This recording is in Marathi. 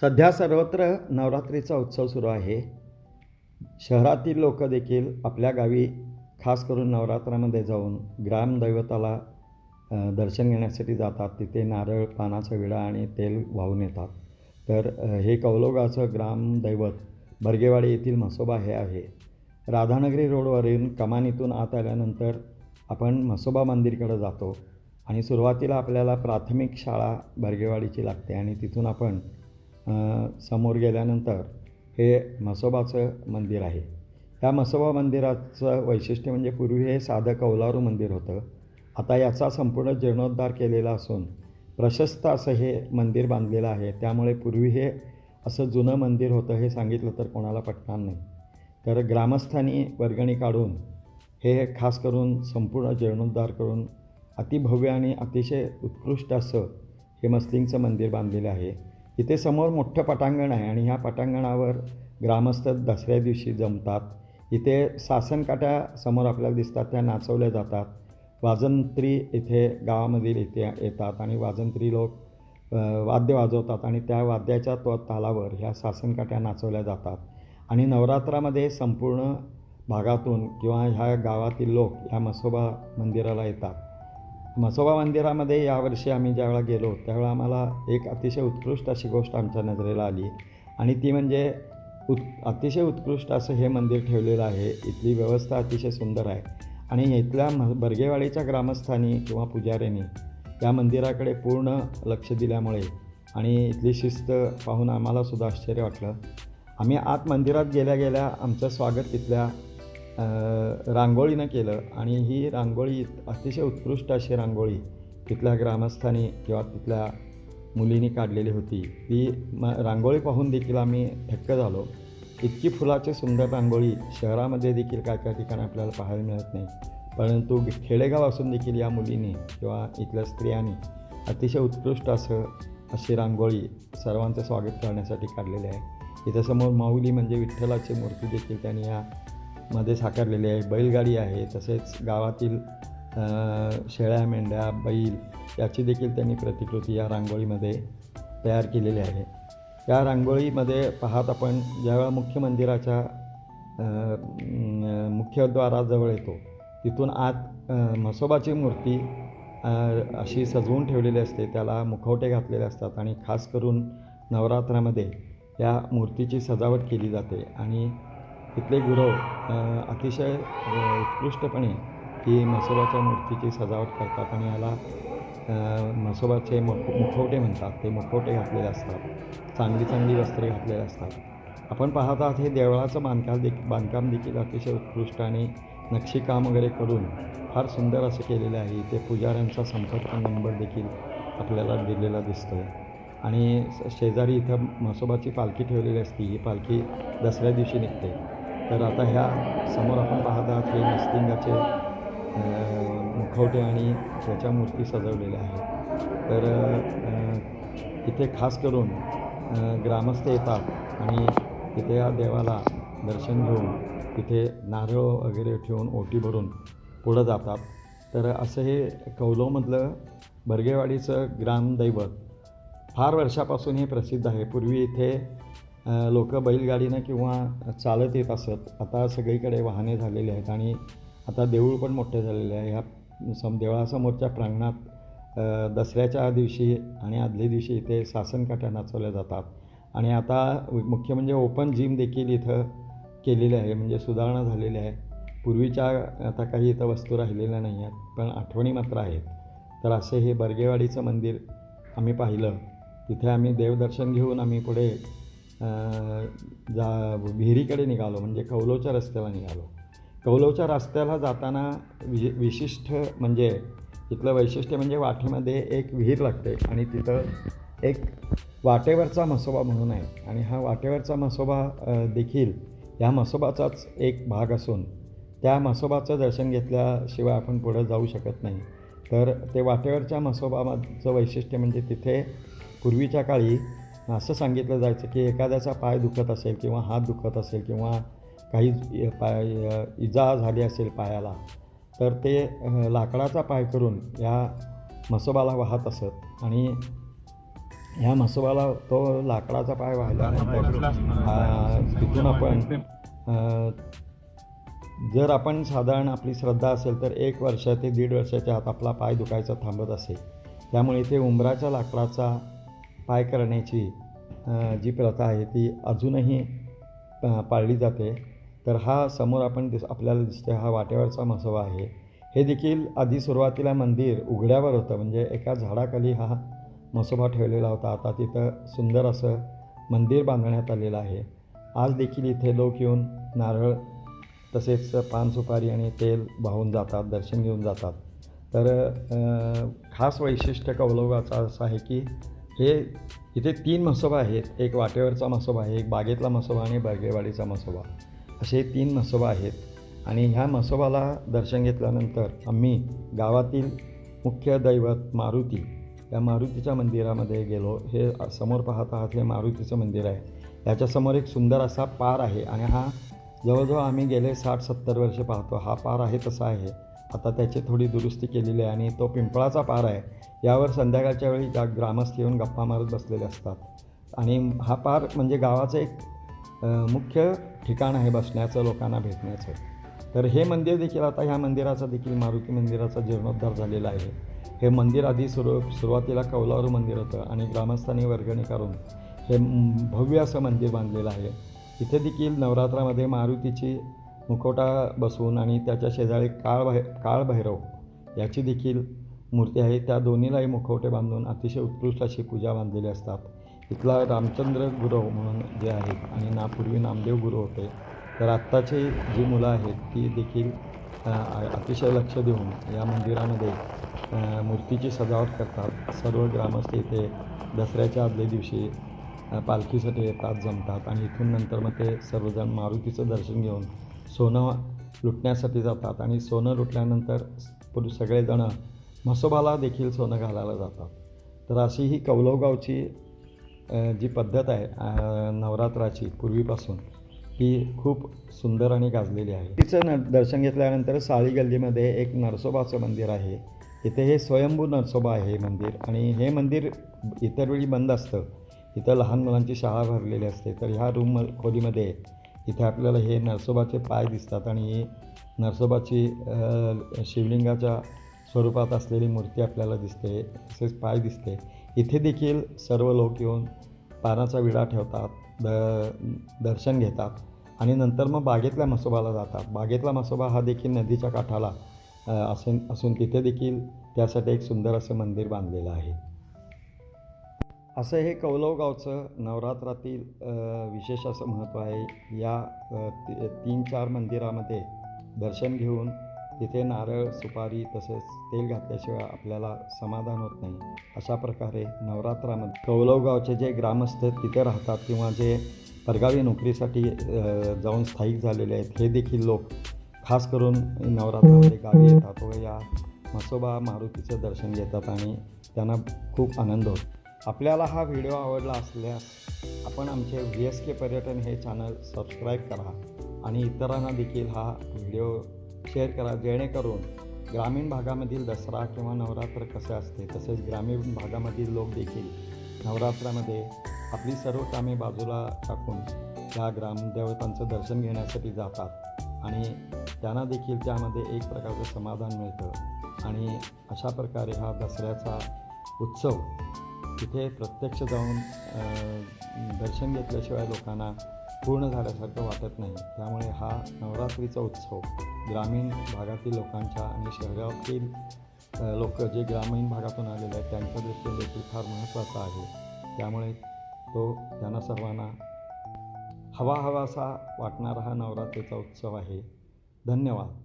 सध्या सर्वत्र नवरात्रीचा उत्सव सुरू आहे. शहरातील लोक देखील आपल्या गावी खास करून नवरात्रामध्ये जाऊन ग्रामदैवताला दर्शन घेण्यासाठी जातात. तिथे नारळ पानाचा विडा आणि तेल वाहून येतात. तर हे कौलोगाचं ग्रामदैवत बर्गेवाडी येथील म्हसोबा हे आहे. राधानगरी रोडवरील कमानीतून आत आल्यानंतर आपण म्हसोबा मंदिरकडे जातो आणि सुरुवातीला आपल्याला प्राथमिक शाळा बर्गेवाडीची लागते आणि तिथून आपण समोर गेल्यानंतर हे म्हसोबाचं मंदिर आहे. या म्हसोबा मंदिराचं वैशिष्ट्य म्हणजे पूर्वी हे साधं कौलारू मंदिर होतं. आता याचा संपूर्ण जीर्णोद्धार केलेला असून प्रशस्त असं हे मंदिर बांधलेलं आहे. त्यामुळे पूर्वी हे असं जुनं मंदिर होतं हे सांगितलं तर कोणाला पटणार नाही. तर ग्रामस्थांनी वर्गणी काढून हे खास करून संपूर्ण जीर्णोद्धार करून अतिभव्य आणि अतिशय उत्कृष्ट असं हे मस्लिंगचं मंदिर बांधलेलं आहे. इथे समोर मोठं पटांगण आहे आणि ह्या पटांगणावर ग्रामस्थ दसऱ्या दिवशी जमतात. इथे सासनकाट्या समोर आपल्याला दिसतात त्या नाचवल्या जातात. वाजंत्री इथे गावामधील इथे येतात आणि वाजंत्री लोक वाद्य वाजवतात आणि त्या वाद्याच्या तो तालावर ह्या सासनकाठ्या नाचवल्या जातात. आणि नवरात्रामध्ये संपूर्ण भागातून किंवा ह्या गावातील लोक ह्या मसोबा मंदिराला येतात. म्हसोबा मंदिरामध्ये यावर्षी आम्ही ज्यावेळा गेलो त्यावेळा आम्हाला एक अतिशय उत्कृष्ट अशी गोष्ट आमच्या नजरेला आली. आणि ती म्हणजे उत् अतिशय उत्कृष्ट असं हे मंदिर ठेवलेलं आहे. इथली व्यवस्था अतिशय सुंदर आहे. आणि इथल्या म बर्गेवाडीच्या ग्रामस्थांनी किंवा पुजाऱ्यांनी या मंदिराकडे पूर्ण लक्ष दिल्यामुळे आणि इथली शिस्त पाहून आम्हालासुद्धा आश्चर्य वाटलं. आम्ही आत मंदिरात गेल्या गेल्या आमचं स्वागत तिथल्या रांगोळीनं केलं आणि ही रांगोळी अतिशय उत्कृष्ट अशी रांगोळी तिथल्या ग्रामस्थांनी किंवा तिथल्या मुलींनी काढलेली होती. ती म रांगोळी पाहून देखील आम्ही थक्क झालो. इतकी फुलाची सुंदर रांगोळी शहरामध्ये देखील काय काय ठिकाणी आपल्याला पाहायला मिळत नाही. परंतु खेडेगाव असून देखील या मुलींनी किंवा इथल्या स्त्रियांनी अतिशय उत्कृष्ट असं अशी रांगोळी सर्वांचं स्वागत करण्यासाठी काढलेली आहे. इथं समोर माऊली म्हणजे विठ्ठलाची मूर्ती देखील त्यांनी या मध्ये साकारलेली आहे. बैलगाडी आहे तसेच गावातील शेळ्या मेंढ्या बैल याची देखील त्यांनी प्रतिकृती या रांगोळीमध्ये तयार केलेली आहे. या रांगोळीमध्ये पाहत आपण ज्यावेळा मुख्य मंदिराच्या मुख्यद्वाराजवळ येतो तिथून आत म्हसोबाची मूर्ती अशी सजवून ठेवलेली असते. त्याला मुखवटे घातलेले असतात आणि खास करून नवरात्रामध्ये या मूर्तीची सजावट केली जाते आणि इथले गुरव अतिशय उत्कृष्टपणे ही म्हसोबाच्या मूर्तीची सजावट करतात आणि याला म्हसोबाचे मुख मुखवटे म्हणतात. ते मुखवटे घातलेले असतात. चांगली चांगली वस्त्रे घातलेली असतात. आपण पाहत आहात हे देवळाचं बांधकाम देख बांधकाम देखील अतिशय उत्कृष्ट आणि नक्षीकाम वगैरे करून फार सुंदर असं केलेलं आहे. ते पुजाऱ्यांचा संपर्क नंबर देखील आपल्याला दिलेला दिसतो आहे आणि शेजारी इथं म्हसोबाची पालखी ठेवलेली असती. ही पालखी दसऱ्या दिवशी निघते. तर आता ह्या समोर आपण पाहत आहात हे मस्तिंगाचे मुखवटे आणि त्याच्या मूर्ती सजवलेल्या आहेत. तर इथे खास करून ग्रामस्थ येतात आणि तिथे या देवाला दर्शन घेऊन तिथे नारळ वगैरे ठेवून ओटी भरून पुढं जातात. तर असं हे कौलोमधलं बर्गेवाडीचं ग्रामदैवत फार वर्षापासून हे प्रसिद्ध आहे. पूर्वी इथे लोक बैलगाडीनं किंवा चालत येत असत आता सगळीकडे वाहने झालेली आहेत आणि आता देऊळ पण मोठे झालेले आहे. ह्या सम देवळासमोरच्या प्रांगणात दसऱ्याच्या दिवशी आणि आदल्या दिवशी इथे सासनकाठ्या नाचवल्या जातात. आणि आता मुख्य म्हणजे ओपन जिम देखील इथं केलेली आहे म्हणजे सुधारणा झालेली आहे. पूर्वीच्या आता काही इथं वस्तू राहिलेल्या नाही आहेत पण आठवणी मात्र आहेत. तर असे हे बर्गेवाडीचं मंदिर आम्ही पाहिलं. तिथे आम्ही देवदर्शन घेऊन आम्ही पुढे जा विहिरीकडे निघालो म्हणजे कौलोच्या रस्त्याला निघालो. कौलोच्या रस्त्याला जाताना वि विशिष्ट म्हणजे इथलं वैशिष्ट्य म्हणजे वाटेमध्ये एक विहीर लागते आणि तिथं एक वाटेवरचा म्हसोबा म्हणून आहे. आणि हा वाटेवरचा म्हसोबा देखील ह्या म्हसोबाचाच एक भाग असून त्या म्हसोबाचं दर्शन घेतल्याशिवाय आपण पुढं जाऊ शकत नाही. तर ते वाटेवरच्या म्हसोबाचं वैशिष्ट्य म्हणजे तिथे पूर्वीच्या काळी असं सांगितलं जायचं की एखाद्याचा पाय दुखत असेल किंवा हात दुखत असेल किंवा काही पाय इजा झाली असेल पायाला तर ते लाकडाचा पाय करून या म्हसोबाला वाहत असत. आणि ह्या म्हसोबाला तो लाकडाचा पाय वाहिल्यानंतर तिथून आपण जर आपण साधारण आपली श्रद्धा असेल तर एक वर्ष ते दीड वर्षाच्या आत आपला पाय दुखायचा थांबत असेल त्यामुळे इथे उंबराच्या लाकडाचा पाय करण्याची जी प्रथा आहे ती अजूनही पाळली जाते. तर हा समोर आपण दिस आपल्याला दिसते हा वाटेवरचा मसोबा आहे. हे देखील आधी सुरुवातीला मंदिर उघड्यावर होतं. म्हणजे एका झाडाखाली हा मसोबा ठेवलेला होता. आता तिथं सुंदर असं मंदिर बांधण्यात आलेलं आहे. आज देखील इथे लोक येऊन नारळ तसेच पान सुपारी आणि तेल वाहून जातात दर्शन घेऊन जातात. तर खास वैशिष्ट्य कौलगाचं असं आहे की हे इथे तीन म्हसोबा आहेत. एक वाटेवरचा म्हसोबा आहे एक बागेतला म्हसोबा आणि बर्गेवाडीचा म्हसोबा. असे तीन म्हसोबा आहेत. आणि ह्या म्हसोबाला दर्शन घेतल्यानंतर आम्ही गावातील मुख्य दैवत मारुती या मारुतीच्या मंदिरामध्ये गेलो. हे समोर पाहत आहात हे मारुतीचं मंदिर आहे. याच्यासमोर एक सुंदर असा पार आहे. आणि हा जवळजवळ आम्ही गेले साठ सत्तर वर्ष पाहतो. हा पार आहे तसा आहे. आता त्याची थोडी दुरुस्ती केलेली आहे आणि तो पिंपळाचा पार आहे. यावर संध्याकाळच्या वेळी गा ग्रामस्थ येऊन गप्पा मारत बसलेले असतात. आणि हा पार म्हणजे गावाचं एक मुख्य ठिकाण आहे बसण्याचं लोकांना भेटण्याचं. तर हे मंदिर देखील आता ह्या मंदिराचा देखील मारुती मंदिराचा जीर्णोद्धार झालेला आहे. हे मंदिर आधी सुरू सुरुवातीला कौलारू मंदिर होतं आणि ग्रामस्थांनी वर्गणी करून हे भव्य असं मंदिर बांधलेलं आहे. इथे देखील नवरात्रामध्ये मारुतीची मुखवटा बसवून आणि त्याच्या शेजारी काळ भै काळ भैरव याची देखील मूर्ती आहे. त्या दोन्हीलाही मुखवटे बांधून अतिशय उत्कृष्ट अशी पूजा बांधलेली असतात. इथला रामचंद्र गुरव म्हणून जे आहेत आणि ना पूर्वी नामदेव गुरु होते तर आत्ताची जी मुलं आहेत ती देखील अतिशय लक्ष देऊन या मंदिरामध्ये मूर्तीची सजावट करतात. सर्व ग्रामस्थ इथे दसऱ्याच्या आदल्या दिवशी पालखीसाठी येतात जमतात आणि इथून नंतर मग ते सर्वजण मारुतीचं दर्शन घेऊन सोनं लुटण्यासाठी जातात आणि सोनं लुटल्यानंतर पुढे सगळेजणं म्हसोबाला देखील सोनं घालायला जातात. तर अशी ही कौलवगावची जी पद्धत आहे नवरात्राची पूर्वीपासून ही खूप सुंदर आणि गाजलेली आहे. तिचं न दर्शन घेतल्यानंतर साळी गल्लीमध्ये एक नरसोबाचं मंदिर आहे. इथे हे स्वयंभू नरसोबा आहे हे मंदिर आणि हे मंदिर इतर वेळी बंद असतं. इथं लहान मुलांची शाळा भरलेली असते. तर ह्या रूम खोलीमध्ये इथे आपल्याला हे नरसोबाचे पाय दिसतात आणि ही नरसोबाची शिवलिंगाच्या स्वरूपात असलेली मूर्ती आपल्याला दिसते. तसेच पाय दिसते. इथे देखील सर्व लोक येऊन पानाचा विडा ठेवतात द दर्शन घेतात आणि नंतर मग बागेतल्या म्हसोबाला जातात. बागेतला म्हसोबा हा देखील नदीच्या काठाला असून असून तिथे देखील त्यासाठी एक सुंदर असं मंदिर बांधलेलं आहे. असं हे कौलव गावचं नवरात्रातील विशेष असं महत्त्व आहे. या ती- तीन चार मंदिरामध्ये दर्शन घेऊन तिथे नारळ सुपारी तसेच तेल घातल्याशिवाय आपल्याला समाधान होत नाही. अशा प्रकारे नवरात्रामध्ये कौलव गावचे जे ग्रामस्थ तिथे राहतात किंवा जे परगावी नोकरीसाठी जाऊन स्थायिक झालेले आहेत हे देखील लोक खास करून नवरात्रामध्ये गावी येतात व या म्हसोबा मारुतीचं दर्शन घेतात आणि त्यांना खूप आनंद होतो. आपल्याला हा व्हिडिओ आवडला असल्यास आपण आमचे व्ही एस के पर्यटन हे चॅनल सबस्क्राईब करा आणि इतरांना देखील हा व्हिडिओ शेअर करा जेणेकरून ग्रामीण भागामधील दसरा किंवा नवरात्र कसे असते तसेच ग्रामीण भागामधील लोक देखील नवरात्रामध्ये आपली सर्व कामे बाजूला टाकून त्या ग्रामदेवतांचं दर्शन घेण्यासाठी जातात आणि त्यांना देखील त्यामध्ये एक प्रकारचं समाधान मिळतं. आणि अशा प्रकारे हा दसऱ्याचा उत्सव तिथे प्रत्यक्ष जाऊन दर्शन घेतल्याशिवाय लोकांना पूर्ण झाल्यासारखं वाटत नाही. त्यामुळे हा नवरात्रीचा उत्सव ग्रामीण भागातील लोकांच्या आणि शहरातील लोक जे ग्रामीण भागातून आलेले आहेत त्यांच्या दृष्टीने देखील फार महत्त्वाचा आहे. त्यामुळे तो त्यांना सर्वांना हवा हवासा वाटणारा हा नवरात्रीचा उत्सव आहे. धन्यवाद.